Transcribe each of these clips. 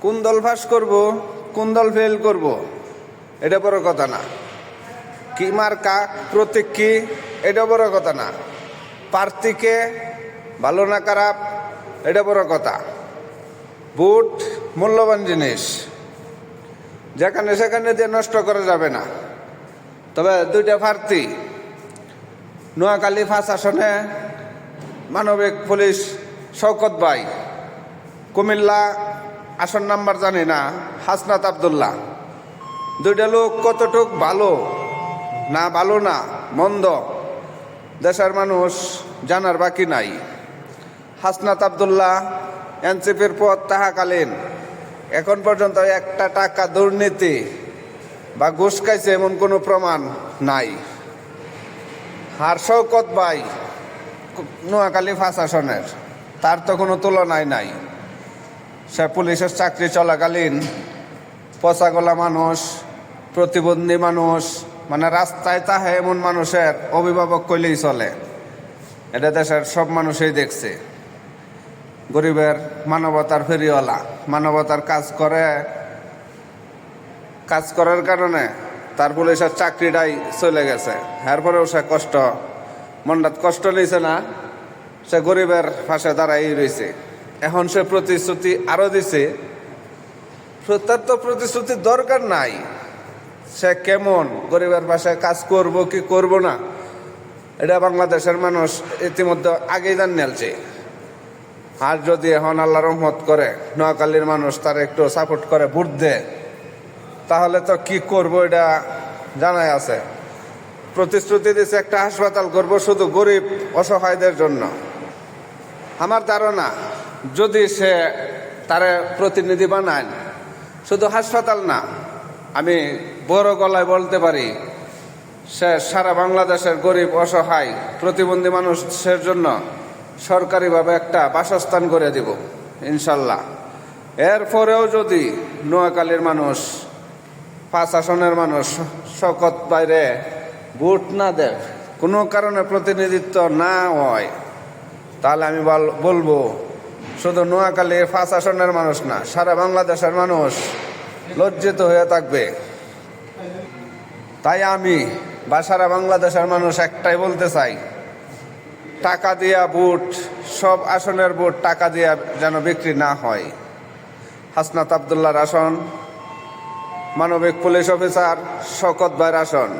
কোন দল ফাঁস করব, কোন দল ফেল করব, এটা বড় কথা না। কি মার্কা প্রতীক কি, এটা বড় কথা না। প্রার্থীকে ভালো না খারাপ, এটা বড় কথা। বুট মূল্যবান জিনিস। যেখানে সেখানে দিয়ে নষ্ট করা যাবে না। তবে দুইটা প্রার্থী। নোয়াখালী ফাঁস আসনে মানবিক পুলিশ শওকত ভাই। কুমিল্লা আসন নাম্বার জানি না, হাসনাত আবদুল্লাহ। দুইটা লোক কতটুক ভালো? না ভালো না, মন্দ। দেশের মানুষ জানার বাকি নাই। হাসনাত আবদুল্লাহ এনসিপির পদ তাহাকালীন। এখন পর্যন্ত একটা টাকা দুর্নীতি বা ঘুষ খাইছে এমন কোনো প্রমাণ নাই। আর শৌকত ভাই নোয়াখালী ফাঁস আসনের, তার তো কোনো তুলনায় নাই। সে পুলিশের চাকরি চলাকালীন পচাগোলা মানুষ, প্রতিবন্ধী মানুষ মানে রাস্তায় তাহে এমন মানুষের অভিভাবক কইলেই চলে। এটা দেশের সব মানুষই দেখছে। গরিবের মানবতার ফেরিওয়ালা, মানবতার কাজ করে, কাজ করার কারণে তার পুলিশের চাকরিটাই চলে গেছে। এরপরেও সে কষ্ট মনটাত কষ্ট নিয়েছে না, সে গরিবের পাশে দাঁড়াই রয়েছে এখন সে প্রতিশ্রুতি আরও দিছে। তার তো প্রতিশ্রুতির দরকার নাই। সে কেমন গরিবের পাশে কাজ করব কি করব না, এটা বাংলাদেশের মানুষ ইতিমধ্যে আগেই জান নেলছে। আর যদি এখন আল্লাহ রহমত করে, নোয়াখালীর মানুষ তার একটু সাপোর্ট করে, ভোট দেয়, তাহলে তো কি করব এটা জানাই আছে। প্রতিশ্রুতি দিচ্ছে একটা হাসপাতাল করব শুধু গরিব অসহায়দের জন্য। আমার ধারণা যদি সে তারে প্রতিনিধি বানায়, শুধু হাসপাতাল না, আমি বড় গলায় বলতে পারি, সে সারা বাংলাদেশের গরিব, অসহায়, প্রতিবন্ধী মানুষের জন্য সরকারিভাবে একটা বাসস্থান করে দিব, ইনশাল্লাহ। এরপরেও যদি নোয়াখালীর মানুষ, পাঁচ আসনের মানুষ শকত বাইরে ভোট না দেয়, কোনো কারণে প্রতিনিধিত্ব না হয়, তাহলে আমি বল- বলব শুধু নোয়াখালীর পাঁচ আসনের মানুষ না, সারা বাংলাদেশের মানুষ লজ্জিত হয়ে থাকবে। তাই আমি বা সারা বাংলাদেশের মানুষ একটাই বলতে চাই, টাকা দিয়া বুট সব আসনের বুট টাকা দিয়া যেন বিক্রি না হয়। হাসনাত আবদুল্লাহর আসন, মানবিক পুলিশ অফিসার শকত ভাইয়ের আসন,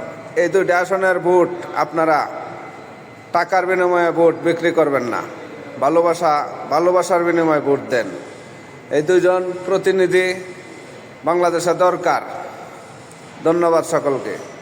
এই দুইটা আসনের বুট আপনারা টাকার বিনিময়ে বুট বিক্রি করবেন না। ভালোবাসা ভালোবাসার বিনিময়ে ভোট দেন। এই দুজন প্রতিনিধি বাংলাদেশে দরকার। ধন্যবাদ সকলকে।